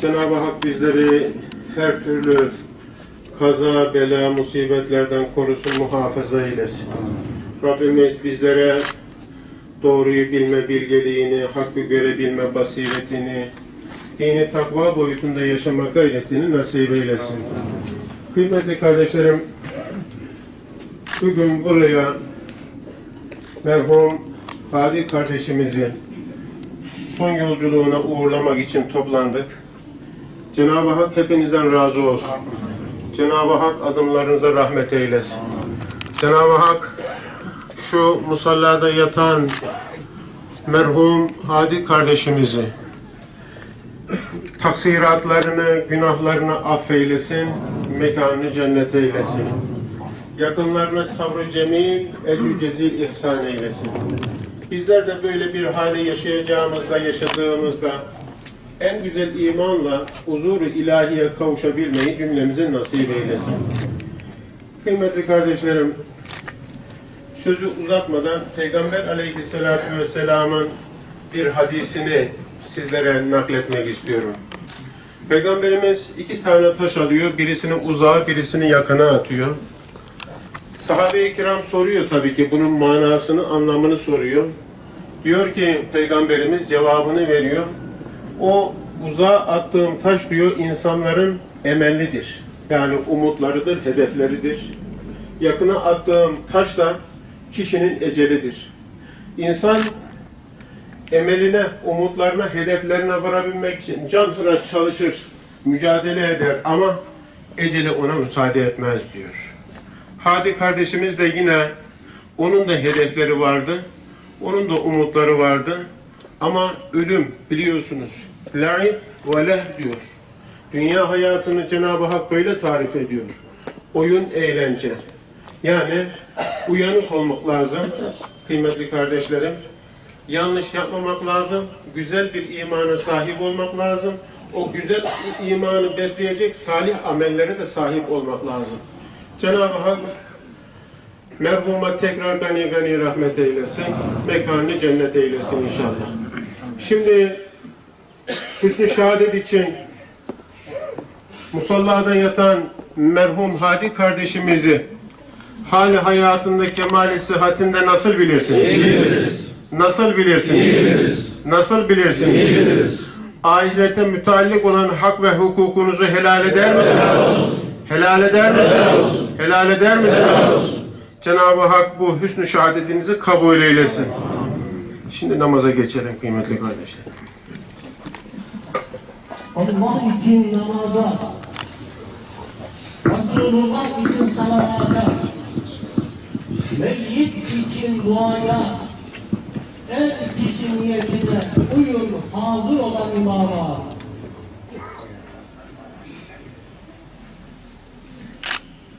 Cenab-ı Hak bizleri her türlü kaza, bela, musibetlerden korusun, muhafaza eylesin. Rabbimiz bizlere doğruyu bilme bilgeliğini, hakkı görebilme basiretini, dini takva boyutunda yaşama gayretini nasip eylesin. Kıymetli kardeşlerim, bugün buraya merhum Hadi kardeşimizi son yolculuğuna uğurlamak için toplandık. Cenab-ı Hak hepinizden razı olsun. Cenab-ı Hak adımlarınıza rahmet eylesin. Cenab-ı Hak şu musallada yatan merhum Hadi kardeşimizi taksiratlarını, günahlarını affeylesin, mekanını cennet eylesin. Yakınlarına sabrı cemil, ecrü cezil ihsan eylesin. Bizler de böyle bir hale yaşayacağımızda, yaşadığımızda en güzel imanla huzuru ilahiye kavuşabilmeyi cümlemize nasip eylesin. Kıymetli kardeşlerim, sözü uzatmadan Peygamber aleyhissalatü vesselamın bir hadisini sizlere nakletmek istiyorum. Peygamberimiz iki tane taş alıyor, birisini uzağa, birisini yakına atıyor. Sahabe-i kiram soruyor tabii ki bunun manasını, anlamını soruyor. Diyor ki Peygamberimiz cevabını veriyor. O uzağa attığım taş diyor insanların emellidir. Yani umutlarıdır, hedefleridir. Yakına attığım taş da kişinin ecelidir. İnsan emeline, umutlarına, hedeflerine varabilmek için can hıraş çalışır, mücadele eder ama eceli ona müsaade etmez diyor. Hadi kardeşimiz de yine onun da hedefleri vardı, onun da umutları vardı ama ölüm biliyorsunuz laib ve leh diyor. Dünya hayatını Cenab-ı Hak böyle tarif ediyor. Oyun, eğlence. Yani uyanık olmak lazım kıymetli kardeşlerim. Yanlış yapmamak lazım. Güzel bir imana sahip olmak lazım. O güzel imanı besleyecek salih amellere de sahip olmak lazım. Cenab-ı Hak merhuma tekrar gani gani rahmet eylesin. Mekanını cennet eylesin inşallah. Şimdi Hüsnü şehadet için musallada yatan merhum Hadi kardeşimizi hali hayatında kemali sıhhatinde nasıl bilirsiniz? biliriz. Nasıl bilirsiniz? biliriz. Nasıl bilirsiniz? biliriz. Ahirete müteallik olan hak ve hukukunuzu helal eder misiniz? Helal eder misiniz? Helal eder misiniz? Cenab-ı Hak bu hüsnü şehadetinizi kabul eylesin. Şimdi namaza geçelim kıymetli kardeşler. Allah için namaza, Resulullah için salavata, meyyit için duaya, her kişi niyetine uyun hazır olan imama.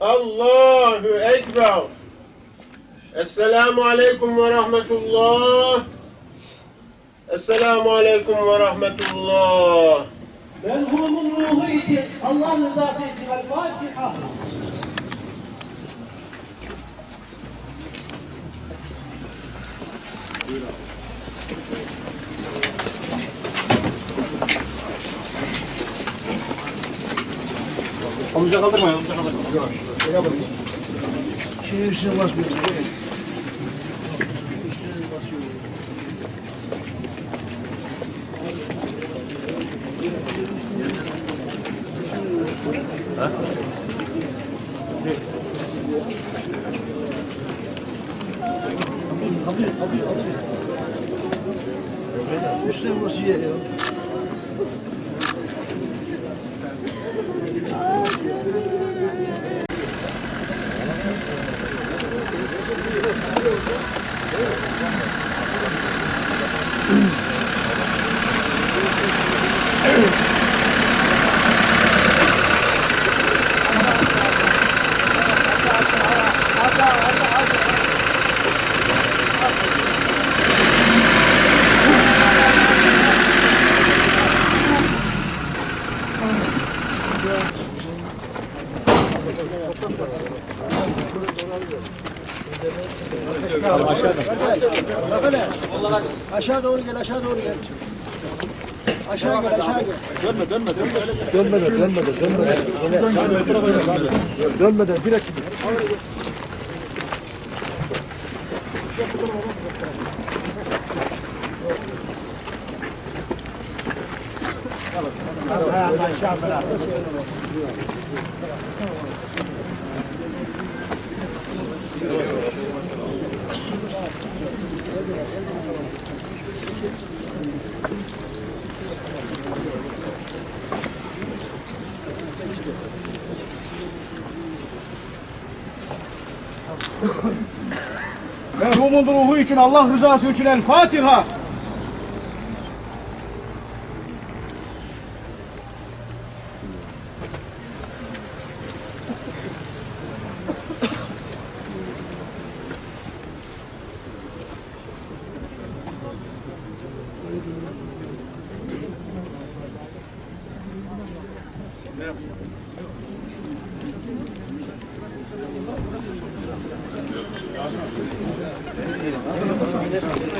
Allahu Ekber. Esselamu Aleyküm ve Rahmetullah. Esselamu Aleyküm ve Rahmetullah. Merhumun ruhu için, Allah rızası için El Fatiha. Omuzda kaldırmayın, omuzda kaldırmayın. Şey üstüne basmıyor. Üstüne basıyor ya. Aşağı doğru gel, aşağı doğru gel. Aşağı gel, aşağı gel. Dönme, dönme, dönme. Dönmeden, dönmeden, dönmeden. Dönmeden, direkt gidin. Merhumun ruhu için Allah rızası için El Fatiha. this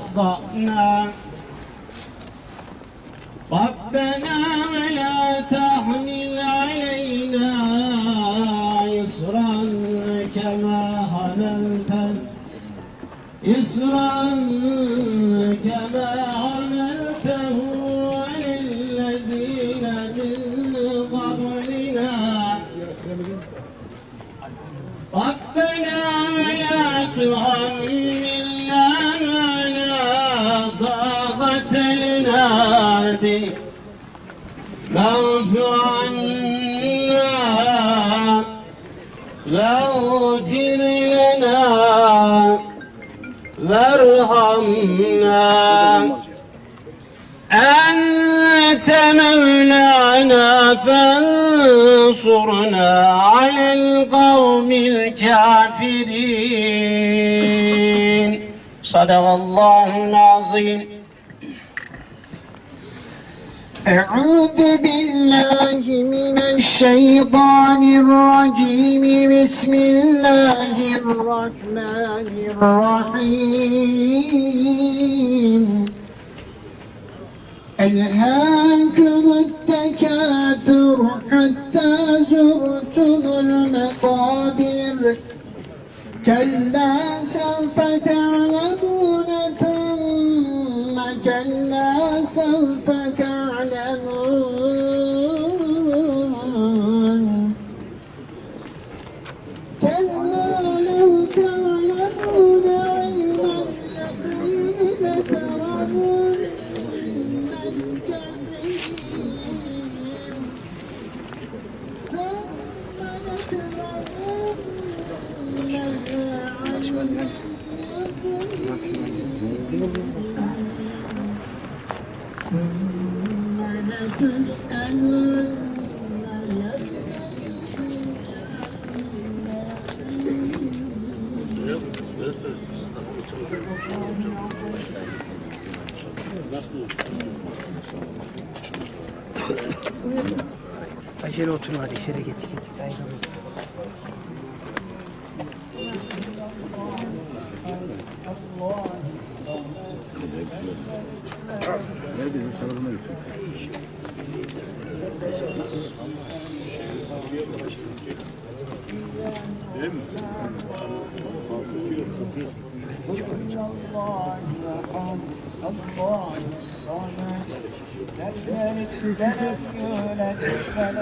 أخطأنا ربنا ولا تحمل علينا إصرا كما حملته إصرا كما واغفر لنا وارحمنا أنت مولانا فانصرنا على القوم الكافرين صدق الله العظيم أعوذ بالله من الشيطان الرجيم بسم الله الرحمن الرحيم ألهاكم التكاثر حتى زرتم المقابر كلا سوف تعلمون ثم كلا سوف Acele oturma hadi içeri geç geç. Ayrılın.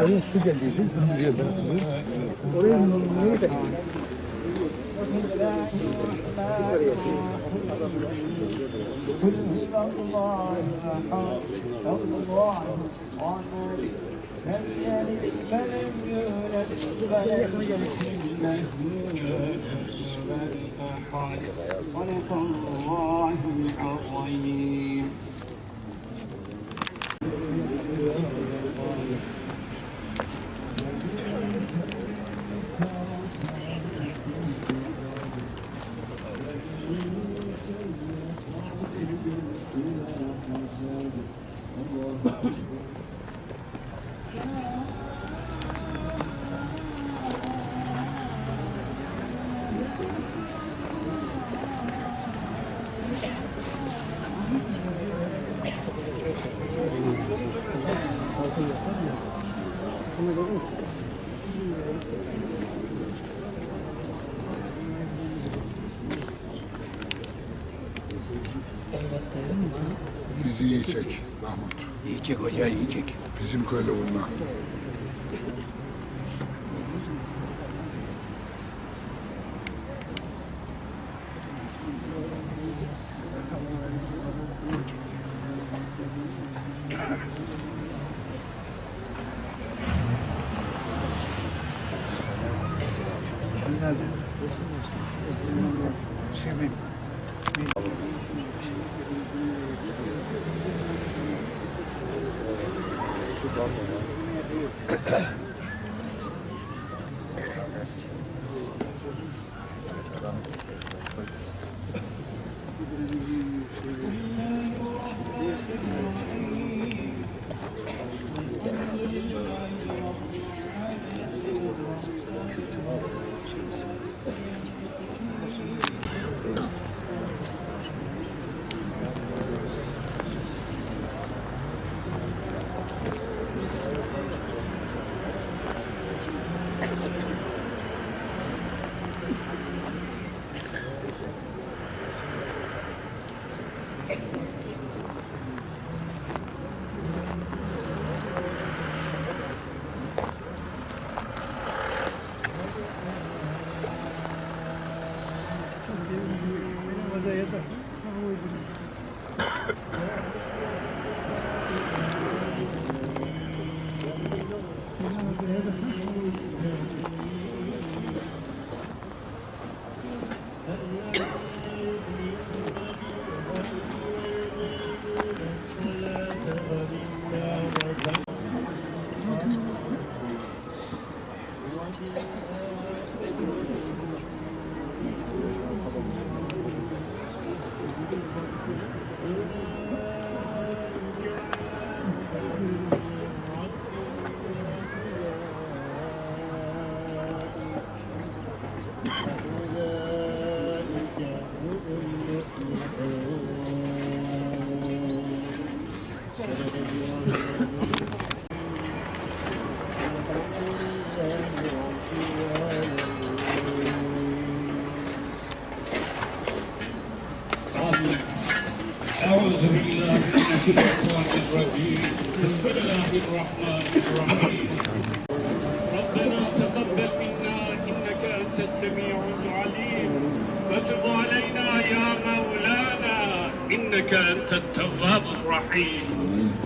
Oraya su geldiydi. Buraya ben suyu. Oraya neyi taşıdın? صدق الله العظيم Bizi iyi çek Mahmut. İyi çek hoca iyi çek. Bizim köyle bunlar. beleza.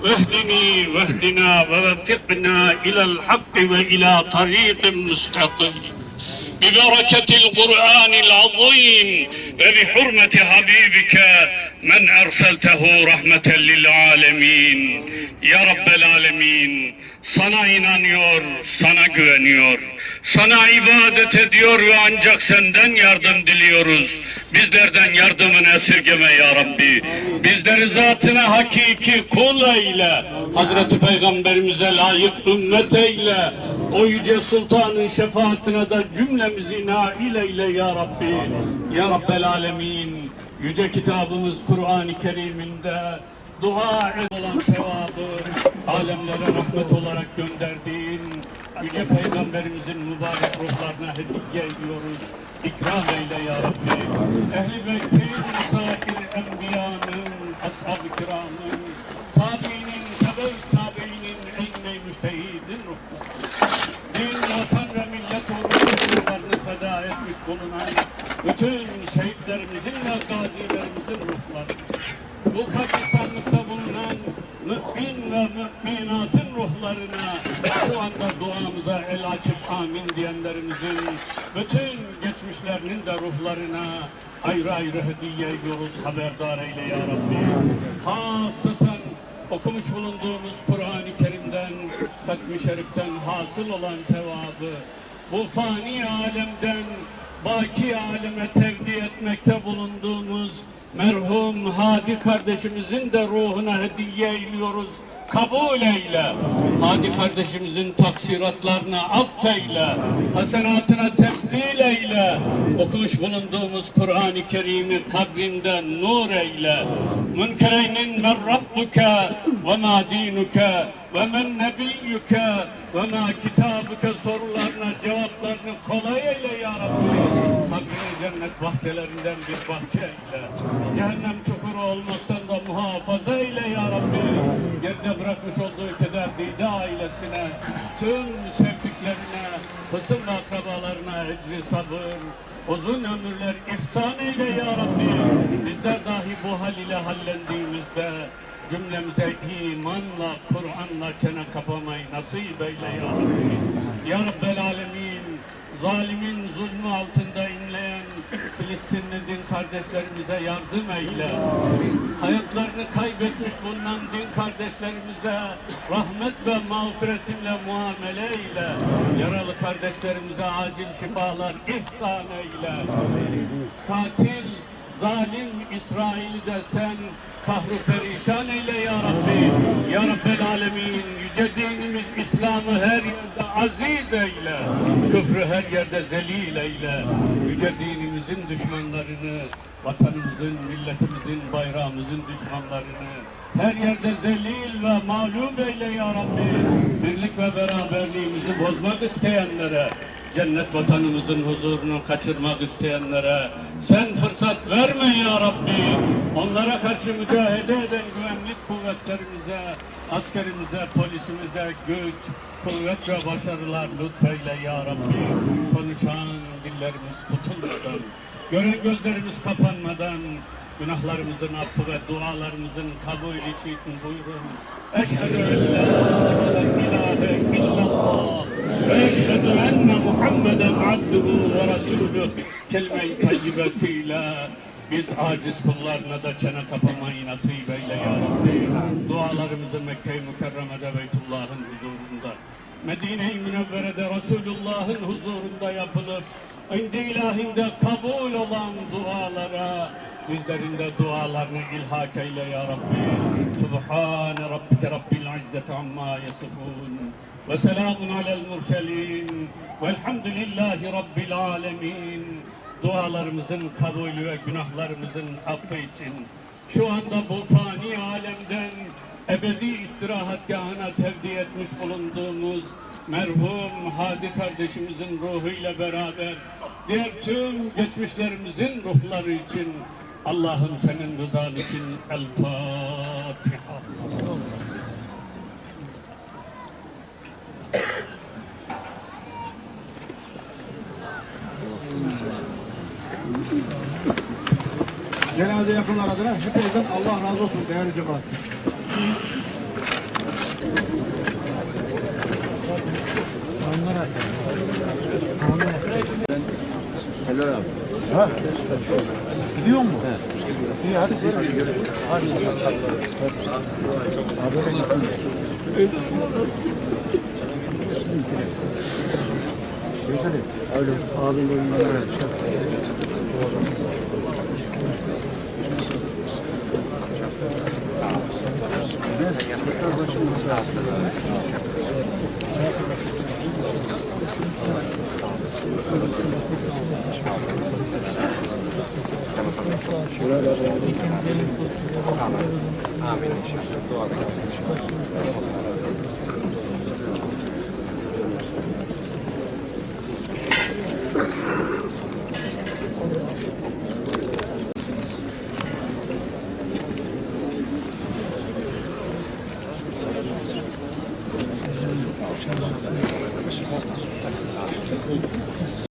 واهدني واهدنا ووفقنا إلى الحق وإلى طريق مستقيم ببركة القرآن العظيم وبحرمة حبيبك من أرسلته رحمة للعالمين Ya Rabbel Alemin sana inanıyor, sana güveniyor. Sana ibadet ediyor ve ancak senden yardım diliyoruz. Bizlerden yardımını esirgeme ya Rabbi. Bizleri zatına hakiki kul eyle. Hazreti Peygamberimize layık ümmet eyle. O yüce sultanın şefaatine de cümlemizi nail eyle ya Rabbi. Ya Rabbel Alemin. Yüce kitabımız Kur'an-ı Kerim'inde dua et olan sevabı alemlere rahmet olarak gönderdiğin Yüce Peygamberimizin mübarek ruhlarına hediye ediyoruz. İkram eyle ya Rabbi. Ehli Beyt'in, sair enbiyanın, ashab-ı kiramın, tabiinin, tebe tabiinin, ilmi müstehidin ruhları din, vatan ve millet uğruna feda etmiş bulunan bütün şehitlerimizin ve gazilerimizin ruhları. Bu kabristanlıkta bulunan mümin ve müminatın ruhlarına şu anda duamıza el açıp amin diyenlerimizin bütün geçmişlerinin de ruhlarına ayrı ayrı hediye ediyoruz haberdar eyle ya Rabbi. Hasıtan okumuş bulunduğumuz Kur'an-ı Kerim'den, Hatmi Şerif'ten hasıl olan sevabı, bu fani alemden baki aleme tevdi etmekte bulunduğumuz merhum Hadi kardeşimizin de ruhuna hediye ediyoruz. Kabul eyle. Hadi kardeşimizin taksiratlarını affeyle. Hasenatına tebdil eyle. Okumuş bulunduğumuz Kur'an-ı Kerim'i kabrinden nur eyle. Münkereynin men rabbuke ve ma dinuke ve men nebiyyüke ve ma kitabuke sorularına cevaplarını kolay eyle ya Rabbi. Kabrini cennet bahçelerinden bir bahçe eyle. Cehennem çukuru olmaktan da muhafaza eyle ya Rabbi. Geride bırakmış olduğu keder dide ailesine, tüm sevdiklerine, kısım ve akrabalarına ecri sabır, uzun ömürler ihsan eyle ya Rabbi. Bizler dahi bu hal ile hallendiğimizde cümlemize imanla, Kur'an'la çene kapamayı nasip eyle ya Rabbi. Ya Rabbel Alemin, zalimin zulmü altında Filistinli din kardeşlerimize yardım eyle. Hayatlarını kaybetmiş bulunan din kardeşlerimize rahmet ve mağfiretinle muamele eyle. Yaralı kardeşlerimize acil şifalar ihsan eyle. Katil, zalim İsrail'i de sen kahru perişan eyle ya Rabbi. Ya Rabbel Alemin yüce dinimiz İslam'ı her yerde aziz eyle. Küfrü her yerde zelil eyle. Yüce dinimizin düşmanlarını, vatanımızın, milletimizin, bayrağımızın düşmanlarını her yerde zelil ve mağlup eyle ya Rabbi. Birlik ve beraberliğimizi bozmak isteyenlere, cennet vatanımızın huzurunu kaçırmak isteyenlere sen fırsat verme ya Rabbi. Onlara karşı mücadele eden güvenlik kuvvetlerimize, askerimize, polisimize güç, kuvvet ve başarılar lütfeyle ya Rabbi. Konuşan dillerimiz tutulmadan, gören gözlerimiz kapanmadan, günahlarımızın affı ve dualarımızın kabul için buyurun. Eşhedü en la ilahe illallah enne Muhammeden abduhu ve resuluh kelime-i tayyibesiyle biz aciz kullarına da çene kapamayı nasip eyle ya Rabbi. Dualarımızı Mekke-i Mükerreme'de Beytullah'ın huzurunda, Medine-i Münevvere'de Resulullah'ın huzurunda yapılıp indi ilahinde kabul olan dualara bizlerin de dualarını ilhak eyle ya Rabbi. Subhane Rabbike Rabbil İzzeti amma yasifun. Ve selamun alel murselin. Velhamdülillahi Rabbil alemin. Dualarımızın kabulü ve günahlarımızın affı için şu anda bu fani alemden ebedi istirahatgahına tevdi etmiş bulunduğumuz merhum Hadi kardeşimizin ruhuyla beraber diğer tüm geçmişlerimizin ruhları için Allah'ım senin rızan için El Fatiha. Cenaze yakınlar adına hepinizden Allah razı olsun değerli cemaat. Gidiyor mu? Evet. İyi hadi. Hadi. Öyle abim de Thank you. Amin inşallah. Dua bekliyoruz inşallah.